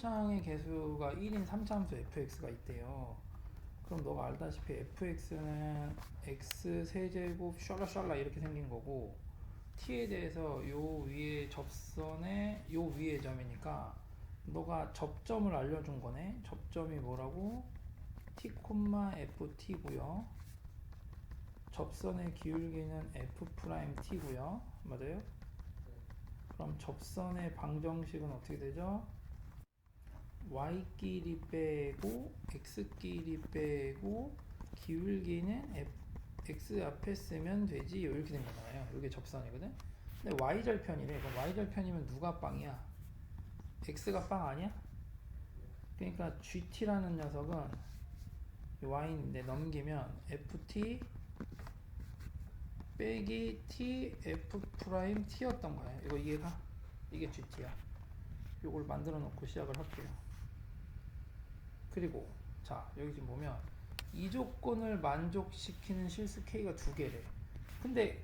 초장의 개수가 1인 3차함수 fx가 있대요. 그럼 너가 알다시피 fx는 x 세제곱 샬라샬라 이렇게 생긴 거고 t에 대해서 요 위에 접선에 요 위에 점이니까 너가 접점을 알려준 거네. 접점이 뭐라고? t, ft고요. 접선의 기울기는 f 프라임 t고요. 맞아요? 그럼 접선의 방정식은 어떻게 되죠? Y끼리 빼고 x끼리 빼고 기울기는 f, x 앞에 쓰면 되지 이렇게 된 거잖아요. 이게 접선이거든. 근데 y절편이래. 그럼 y절편이면 누가 빵이야? x가 빵 아니야? 그러니까 gt라는 녀석은 y인데 넘기면 ft 빼기 t f 프라임 t였던 거예요. 이거 이해가? 이게 gt야. 이걸 만들어 놓고 시작을 할게요. 그리고 자 여기 지금 보면 이 조건을 만족시키는 실수 k가 두 개래. 근데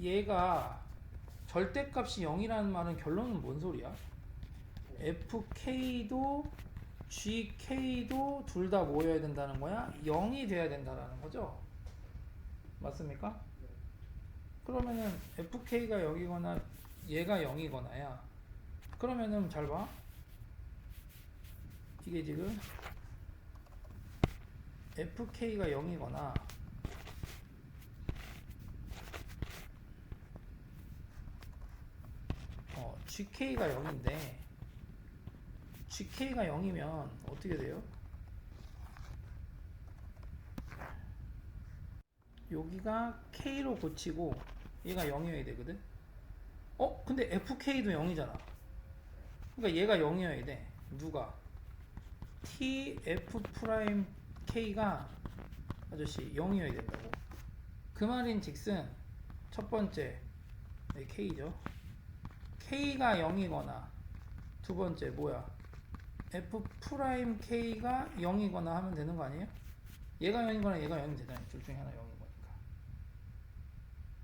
얘가 절대값이 0이라는 말은 결론은 뭔 소리야? fk도 gk도 둘 다 모여야 된다는 거야? 0이 돼야 된다는 거죠? 맞습니까? 그러면은 fk가 0이거나 얘가 0이거나야 그러면은 잘 봐. 이게 지금 fk가 0이거나 어, gk가 0인데 gk가 0이면 어떻게 돼요? 여기가 k로 고치고 얘가 0이어야 되거든. 어? 근데 fk도 0이잖아. 그러니까 얘가 0이어야 돼. 누가? t f 프라임 k가 아저씨 0이어야 된다고. 그 말인 즉슨 첫 번째 네, k죠. k가 0이거나 두 번째 뭐야? f 프라임 k가 0이거나 하면 되는 거 아니에요? 얘가 0이거나 얘가 0이 되잖아요. 둘 중에 하나 0인 거니까.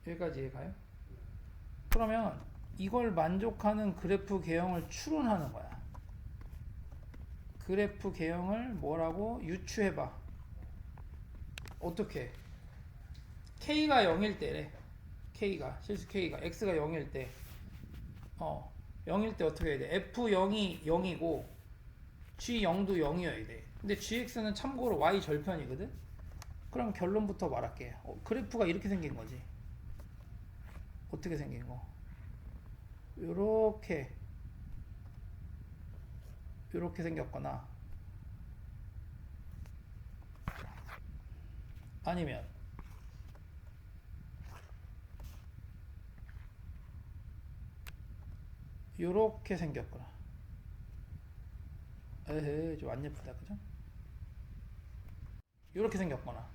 여기까지 이해가요? 그러면 이걸 만족하는 그래프 개형을 추론하는 거야. 그래프 개형을 뭐라고 유추해봐. 어떻게? k가 0일 때래. k가 실수 k가 x가 0일 때. 어 0일 때 어떻게 해야 돼? f0이 0이고 g0도 0이어야 돼. 근데 gx는 참고로 y 절편이거든. 그럼 결론부터 말할게. 어, 그래프가 이렇게 생긴 거지. 어떻게 생긴 거? 요렇게 요렇게 생겼거나 아니면 요렇게 생겼거나 에헤 좀안 예쁘다 그죠? 요렇게 생겼거나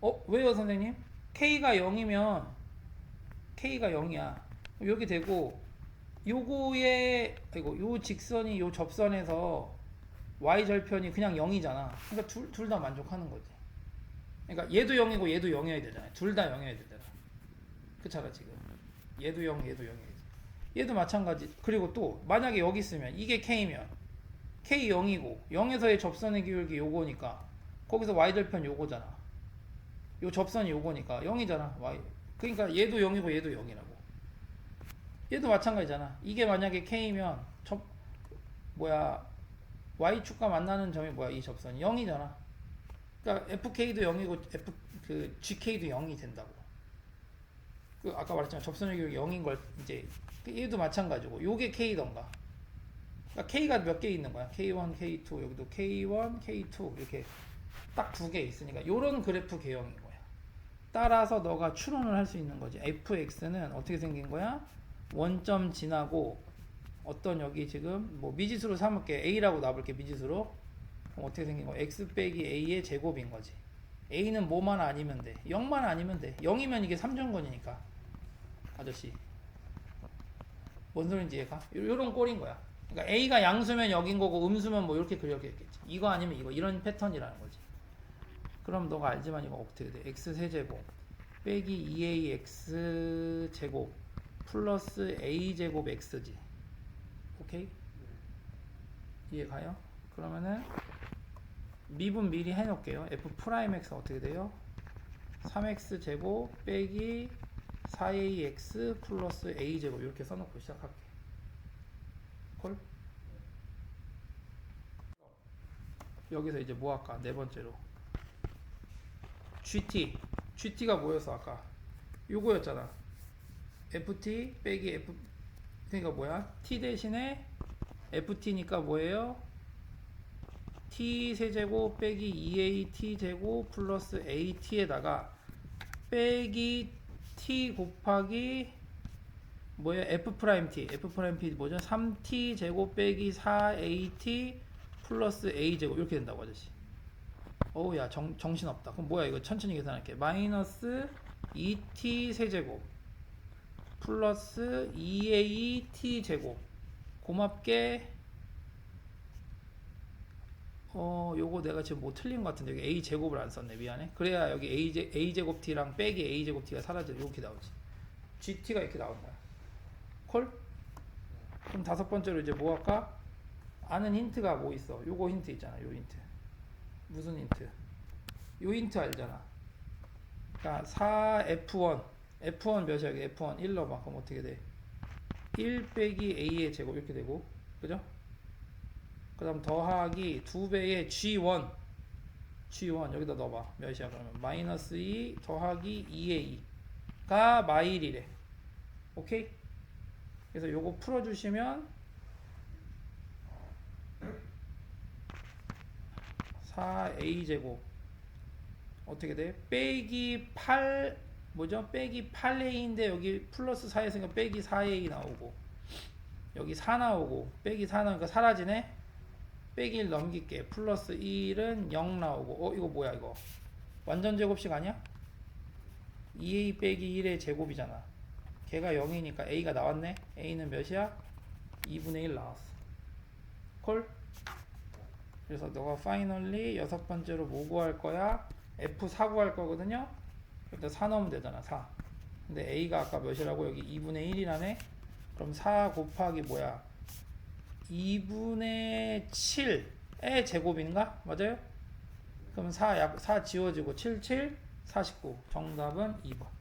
어? 왜요 선생님? K가 0이면 K가 0이야 여기 되고 요거의 이거 요 직선이 요 접선에서 y 절편이 그냥 0이잖아. 그러니까 둘 둘 다 만족하는 거지. 그러니까 얘도 0이고 얘도 0이어야 되잖아. 둘다 0이어야 되잖아. 그렇잖아 지금. 얘도 0, 얘도 0이어야지. 얘도 마찬가지. 그리고 또 만약에 여기 있으면 이게 k면 k 0이고 0에서의 접선의 기울기 요거니까 거기서 y 절편 요거잖아. 요 접선이 요거니까 0이잖아. y. 그러니까 얘도 0이고 얘도 0이라고. 얘도 마찬가지잖아. 이게 만약에 K면 접 뭐야 Y축과 만나는 점이 뭐야 이 접선이 0이잖아. 그러니까 FK도 0이고 F 그 GK도 0이 된다고. 그 아까 말했지만 접선의 기울기 0인 걸 이제 그 얘도 마찬가지고 요게 K던가. 그러니까 K가 몇 개 있는 거야? K1, K2 여기도 K1, K2 이렇게 딱 두 개 있으니까 요런 그래프 개형인 거야. 따라서 너가 추론을 할 수 있는 거지. fx는 어떻게 생긴 거야? 원점 지나고 어떤 여기 지금 뭐 미지수로 삼을게 a라고 놔볼게 미지수로 어떻게 생긴 거? X 빼기 a의 제곱인 거지. A는 뭐만 아니면 돼? 0만 아니면 돼. 0이면 이게 3정근이니까. 아저씨. 뭔 소린지? 요- 요런 꼴인 거야. 그러니까 a가 양수면 여긴 거고 음수면 뭐 이렇게 그려겠지. 이거 아니면 이거. 이런 패턴이라는 거지. 그럼 너가 알지만 이거 어떻게 돼? X 세제곱 빼기 2ax 제곱 플러스 a 제곱 x지. 오케이? 이해 가요? 그러면은 미분 미리 해놓을게요. f 프라임 x 어떻게 돼요? 3x 제곱 빼기 4ax 플러스 a 제곱 이렇게 써놓고 시작할게. 콜? 여기서 이제 뭐 할까? 네 번째로 GT GT가 뭐였어 아까? 요거였잖아. FT 빼기 F 그러니까 뭐야? T 대신에 FT니까 뭐예요? T 세제곱 빼기 2AT 제곱 플러스 AT에다가 빼기 T 곱하기 뭐야? F 프라임 T F 프라임 T 뭐죠? 3T 제곱 빼기 4AT 플러스 A 제곱 이렇게 된다고 아저씨. 어우 야 정, 정신없다. 그럼 뭐야 이거 천천히 계산할게. 마이너스 2T 세제곱 플러스 2AT 제곱 고맙게 어 요거 내가 지금 뭐 틀린 것 같은데 여기 A 제곱을 안 썼네. 미안해. 그래야 여기 A, 제, A 제곱 T랑 빼기 A 제곱 T가 사라져. 이렇게 나오지. GT가 이렇게 나온다 콜? 그럼 다섯 번째로 이제 뭐 할까? 아는 힌트가 뭐 있어? 요거 힌트 있잖아. 요 힌트. 무슨 힌트? 요 힌트 알잖아. 그러니까 4F1 F1 몇이야? 여기 F1 1 넣어봐. 그럼 어떻게 돼? 1 빼기 A의 제곱. 이렇게 되고. 그죠? 그 다음 더하기 2배의 G1 G1 여기다 넣어봐 몇이야 그러면 마이너스 2 더하기 2A가 마일이래 오케이? 그래서 요거 풀어주시면 4A 제곱 어떻게 돼? 빼기 8 뭐죠? 빼기 8A인데 여기 플러스 4 했으니까 빼기 4A 나오고 여기 4 나오고 빼기 4 나오니까 사라지네 빼기 1 넘길게. 플러스 1은 0 나오고. 어 이거 뭐야 이거? 완전 제곱식 아니야? 2A 빼기 1의 제곱이잖아. 걔가 0이니까 A가 나왔네? A는 몇이야? 2분의 1 나왔어. 콜? 그래서 너가 파이널리 여섯 번째로 뭐 구할 거야? F4 구할 거거든요? 일단 4 넣으면 되잖아 4 근데 A가 아까 몇이라고? 여기 2분의 1이라네? 그럼 4 곱하기 뭐야 2분의 7의 제곱인가? 맞아요? 그럼 4, 약, 4 지워지고 7, 7, 49 정답은 2번